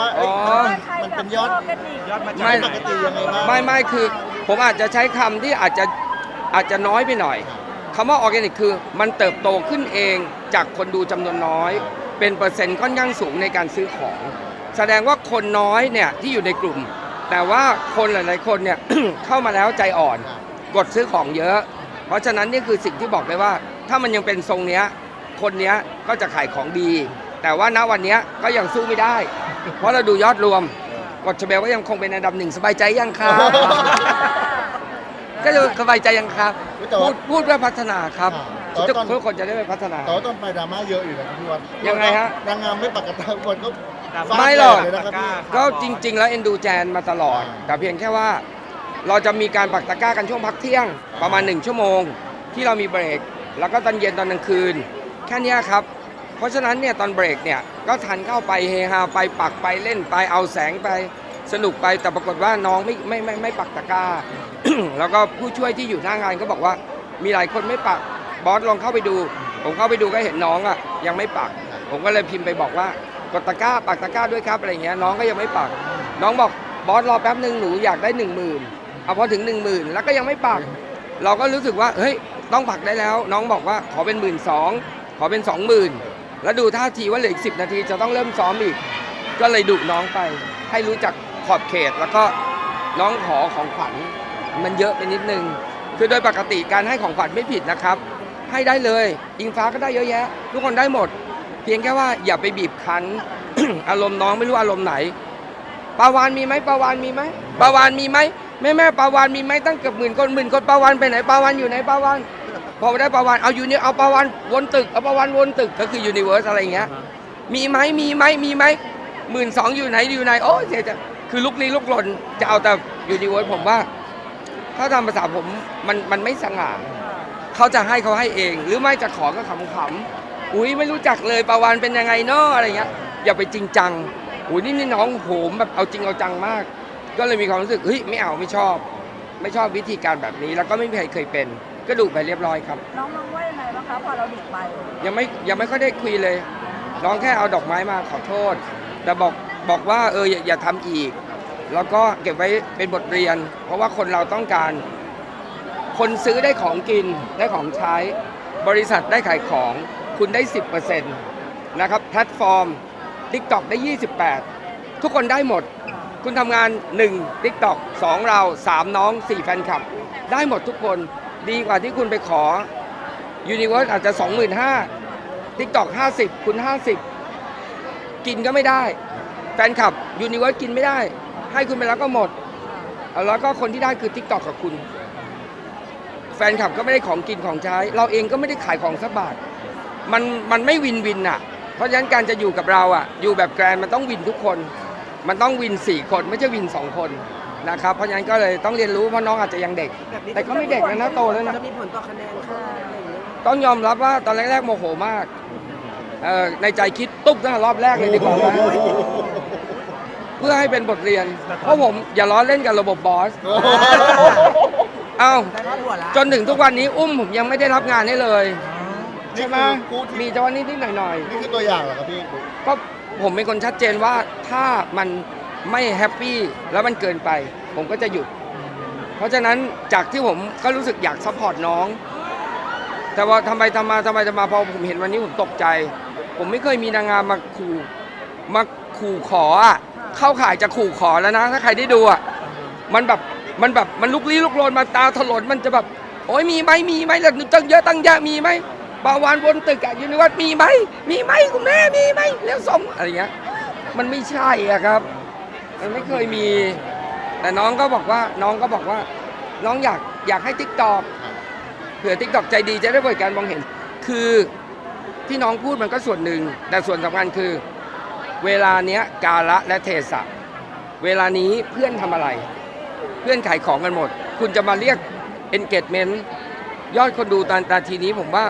ว่าเอ้ยอ๋อ มันเป็นยอดยอดมาไม่จากปกติยังไงบ้างไม่ไม่คือผมอาจจะใช้คำที่อาจจะอาจจะน้อยไปหน่อยคำว่าออร์แกนิกคือมันเติบโตขึ้นเองจากคนดูจำนวนน้อย เป็นเปอร์เซ็นต์ค่อนข้างสูงในการซื้อของ แสดงว่าคนน้อยเนี่ยที่อยู่ในกลุ่ม แต่ว่าคนหลายๆคนเนี่ย เข้ามาแล้วใจอ่อน กดซื้อของเยอะ เพราะฉะนั้นนี่คือสิ่งที่บอกเลยว่า ถ้ามันยังเป็นทรงเนี้ย คนเนี้ยก็จะขายของดี แต่ว่าณวันเนี้ยก็ยังสู้ไม่ได้ เพราะเราดูยอดรวมกดชเบลก็ยังคงเป็นอันดับหนึ่งสบายใจยังครับ ก็จะสบายใจยังครับ แต่พูว่าดพูดเพื่อพัฒนาครับอ่าทุกตอน ทุกคนจะได้ไปพัฒนา แต่ว่าตอนไปดราม่าเยอะอยู่นะครับพี่วันยังไงฮะ นางงามไม่ปกติคนก็ไม่หรอกเลยนะครับพี่ ก็จริง ๆ แล้วเอ็นดูแจนมาตลอดอ่าแต่เพียงแค่ว่า เราจะมีการปักตะกร้ากันช่วงพักเที่ยงประมาณ 1 ชั่วโมง ที่เรามีเบรก แล้วก็ตอนเย็นตอนกลางคืน แค่เนี้ยครับ เพราะฉะนั้นเนี่ยตอนเบรกเนี่ยก็ทันเข้าไปเฮฮาไปปักไปเล่นไปเอาแสงไปสนุกไปแต่ปรากฏว่าน้องไม่ไม่ไม่ไม่ปักตะกร้า แล้วก็ผู้ช่วยที่อยู่หน้างานก็บอกว่ามีหลายคนไม่ปักบอสลองเข้าไปดู ผมเข้าไปดูก็เห็นน้องอะยังไม่ปัก ผมก็เลยพิมพ์ไปบอกว่ากดตะกร้าปักตะกร้าด้วยครับอะไรเงี้ยน้องก็ยังไม่ปัก น้องบอกบอสรอแป๊บหนึ่งหนูอยากได้หนึ่งหมื่นเอาพอถึงหนึ่งหมื่นแล้วก็ยังไม่ปัก เราก็รู้สึกว่าเฮ้ยต้องปักได้แล้ว น้องบอกว่าขอเป็นหมื่นสองขอเป็นสองหมื่น แล้วดูท่าทีว่าเหลืออีกสินาทีจะต้องเริ่มซ้อมอีก ก็เลยดุน้องไป ให้รู้จักขอบเขตแล้วก็น้องขอของขวัญมันเยอะไปนิดนึง คือโดยปกติการให้ของขวัญไม่ผิดนะครับ ให้ได้เลยอิงฟ้าก็ได้เยอะแยะ ทุกคนได้หมด เพียงแค่ว่าอย่าไปบีบคั้น อารมณ์น้องไม่รู้อารมณ์ไหนปาวานมีไหมปาวานมีไหมปาวานมีไหมแม่แม่ปาวานมีไหมตั้งเกือบหมื่นคนหมื่นคนปาวานไปไหนปาวานอยู่ไหนปาวาน พอได้ปาวานเอาอยู่นี่เอาปาวานวนตึกเอาปาวานวนตึกก็คือยูนิเวอร์สอะไรอย่างเงี้ยมีไหมมีไหมมีไหมหมื่นสองอยู่ไหนอยู่ไหนโอ้ยเสียใจคือลุกลี้ลุกลนจะเอาแต่ยูนิเวิร์สผมว่า ถ้าตามภาษาผมมันมันไม่สง่าเขาจะให้เขาให้เอง หรือไม่จะขอก็ขำๆอุ้ยไม่รู้จักเลยปาวานเป็นยังไงเนาะอะไรเงี้ยอย่าไปจริงจังอุ้ยนี่นี่น้องโหมแบบเอาจริงเอาจังมาก ก็เลยมีความรู้สึกเฮ้ยไม่เอาไม่ชอบ ไม่ชอบวิธีการแบบนี้ แล้วก็ไม่มีใครเคยเป็น ก็ดูไปเรียบร้อยครับ น้องมองว่ายังไงบ้างคะพอเราดุไปยังไม่ยังไม่ค่อยได้คุยเลย น้องแค่เอาดอกไม้มาขอโทษ แต่บอกบอกว่าเอออย่าอย่าทำอีก แล้วก็เก็บไว้เป็นบทเรียน เพราะว่าคนเราต้องการ คนซื้อได้ของกินได้ของใช้ บริษัทได้ขายของ คุณได้ 10%นะครับแพลตฟอร์ม TikTok ได้ 28 ทุกคนได้หมด คุณทำงาน 1 TikTok 2 เรา 3 น้อง 4 แฟนคลับ ได้หมดทุกคน ดีกว่าที่คุณไปขอ Universe อาจจะ 25,000 TikTok 50 คุณ 50 กินก็ไม่ได้ แฟนคลับ Universe กินไม่ได้ ให้คุณไปแล้วก็หมด แล้วก็คนที่ได้คือ TikTok กับคุณ แฟนคลับก็ไม่ได้ของกินของใช้ เราเองก็ไม่ได้ขายของสักบาท มันมันไม่วินวินอะ เพราะฉะนั้นการจะอยู่กับเราอะ อยู่แบบแกรนมันต้องวินทุกคน มันต้องวิน 4 คนไม่ใช่วิน 2 คน นะครับเพราะฉะนั้นก็เลยต้องเรียนรู้เพราะน้องอาจจะยังเด็ก แต่ก็ไม่เด็กแล้วนะโตแล้วนะ จะมีผลต่อคะแนนค่ะอะไรอย่างเงี้ยต้องยอมรับว่าตอนแรกๆโมโหมากเอ่อในใจคิดตุ๊บตั้งแต่รอบแรกเลยดีกว่าไหมเพื่อให้เป็นบทเรียน เพราะผมอย่าล้อเล่นกับระบบบอส เอ้า ได้พอดหัวละจนถึงทุกวันนี้อุ้มผมยังไม่ได้รับงานให้เลยนี่ใช่ไหมคือคู่ที่มีเฉพาะนิดๆหน่อยนี่คือตัวอย่างเหรอครับพี่ ๆ ก็ผมเป็นคนชัดเจนว่าถ้ามัน ไม่แฮปปี้แล้วมันเกินไป ผมก็จะหยุด เพราะฉะนั้นจากที่ผมก็รู้สึกอยากซัพพอร์ตน้อง แต่ว่าทำไมทำมาทำไมทำมาพอผมเห็นวันนี้ผมตกใจ ผมไม่เคยมีนางงามมาขู่มาขู่ขออะเข้าข่ายจะขู่ขอแล้วนะ ถ้าใครได้ดูอะมันแบบมันแบบมันลุกลี้ลุกลนมาตาถลนมันจะแบบโอ้ยมีไหมมีไหมแล้วตั้งเยอะตั้งแยะมีไหมปาวานบนตึกอะยูนิวัฒน์มีไหมมีไหมคุณแม่มีไหมแล้วส่งอะไรเงี้ยมันไม่ใช่อะครับ มันไม่เคยมี แต่น้องก็บอกว่าน้องก็บอกว่า น้องอยากอยากให้ทิกตอกเผื่อทิกตอกใจดีจะได้บริการมองเห็น คือที่น้องพูดมันก็ส่วนหนึ่ง แต่ส่วนสำคัญคือ เวลาเนี้ยกาละและเทศะ เวลานี้เพื่อนทำอะไร เพื่อนขายของกันหมด คุณจะมาเรียก engagement ยอดคนดูตอนนาทีนี้ผมว่า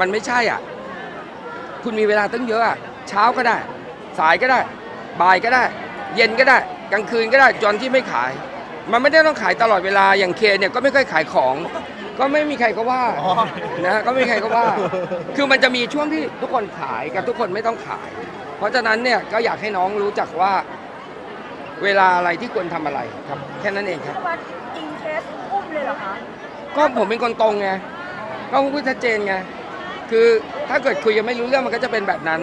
มันไม่ใช่อะ คุณมีเวลาตั้งเยอะอะเช้าก็ได้ สายก็ได้ บ่ายก็ได้ เย็นก็ได้กลางคืนก็ได้จนที่ไม่ขาย มันไม่ได้ต้องขายตลอดเวลาอย่างเคเนี่ยก็ไม่ค่อยขายของ ก็ไม่มีใครก็ว่าอ๋อนะฮะก็ไม่มีใครก็ว่า คือมันจะมีช่วงที่ทุกคนขายกับทุกคนไม่ต้องขาย เพราะฉะนั้นเนี่ยก็อยากให้น้องรู้จักว่า เวลาอะไรที่ควรทำอะไรครับ แค่นั้นเองครับพี่นวัดอิงเคสอุ้มเลยเหรอคะก็ผมเป็นคนตรงไงก็พูดชัดเจนไงคือถ้าเกิดคุยกันไม่รู้เรื่องมันก็จะเป็นแบบนั้น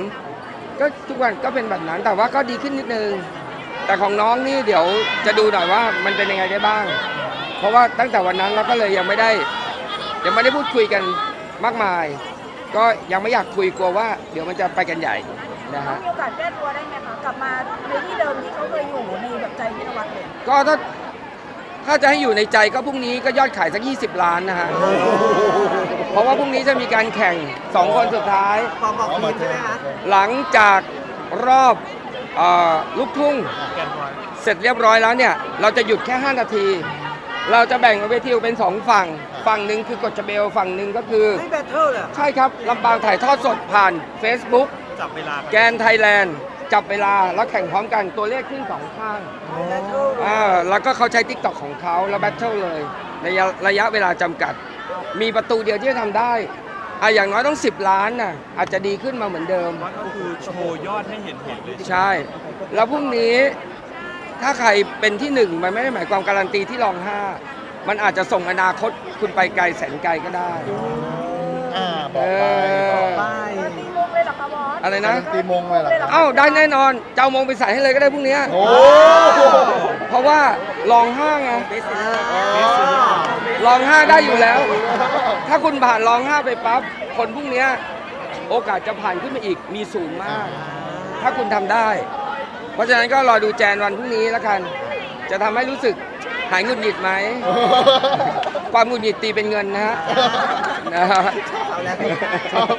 ก็ทุกวันก็เป็นแบบนั้นแต่ว่าก็ดีขึ้นนิดนึง แต่ของน้องนี่เดี๋ยวจะดูหน่อยว่ามันเป็นยังไงได้บ้าง เพราะว่าตั้งแต่วันนั้นเราก็เลยยังไม่ได้ ยังไม่ได้พูดคุยกันมากมาย ก็ยังไม่อยากคุยกลัวว่า เดี๋ยวมันจะไปกันใหญ่นะเขาฮะ มีโอกาสแก้ตัวได้ไหมคะกลับมาในที่เดิมที่เขาเคยอยู่ในแบบใจพี่นวัดเลยก็ถ้าถ้าจะให้อยู่ในใจก็พรุ่งนี้ก็ยอดขายสัก 20 ล้านนะฮะ เพราะว่าพรุ่งนี้จะมีการแข่ง 2 คนสุดท้าย ความบอกทีมใช่ไหมคะ หลังจากรอบ เอ่อลูกทุ่งเสร็จเรียบร้อยแล้วเนี่ย เราจะหยุดแค่ 5 นาที เราจะแบ่งเวทีออกเป็น 2 ฝั่ง ฝั่งหนึ่งคือกดจเบล ฝั่งหนึ่งก็คือ ไม่แบทเทิลเลยเหรอใช่ครับลำปางถ่ายทอดสดผ่าน Facebook จับเวลาแกนไทยแลนด์ จับเวลาแล้วแข่งพร้อมกันตัวเลขขึ้นสองข้างแบทเทิลอ่าแล้วก็เขาใช้ t ิ k t o k ของเขาแล้วแบทเทิลเลยระยะระยะเวลาจำกัด มีประตูเดียวที่จะทำได้ อะอย่างน้อยต้อง 10 ล้านน่ะอาจจะดีขึ้นมาเหมือนเดิมวัดก็คือโชว์ยอดให้เห็นเห็นเลยใช่ แล้วพรุ่งนี้ถ้าใครเป็นที่หนึ่งมันไม่ได้หมายความการันตีที่รองห้ามันอาจจะส่งอนาคตคุณไปไกลแสนไกลก็ได้ อ่าบอกไปเออไปตีมงเลยเหรอคะบอส อะไรนะ ตีมงเลยเหรอครับเอ้าได้แน่นอนเจ้ามงไปใส่ให้เลยก็ได้พรุ่งนี้ โอ้เพราะว่าลองห้าไง อ๋อ ลองห้าได้อยู่แล้ว ถ้าคุณผ่านลองห้าไปปั๊บคนพวกเนี้ยโอกาสจะผ่านขึ้นมาอีกมีสูงมาก ถ้าคุณทำได้ เพราะฉะนั้นก็รอดูแจนวันพรุ่งนี้แล้วกัน จะทำให้รู้สึกหายหงุดหงิดไหม ความหงุดหงิดตีเป็นเงินนะฮะนะฮะ เอาแล้วชอบ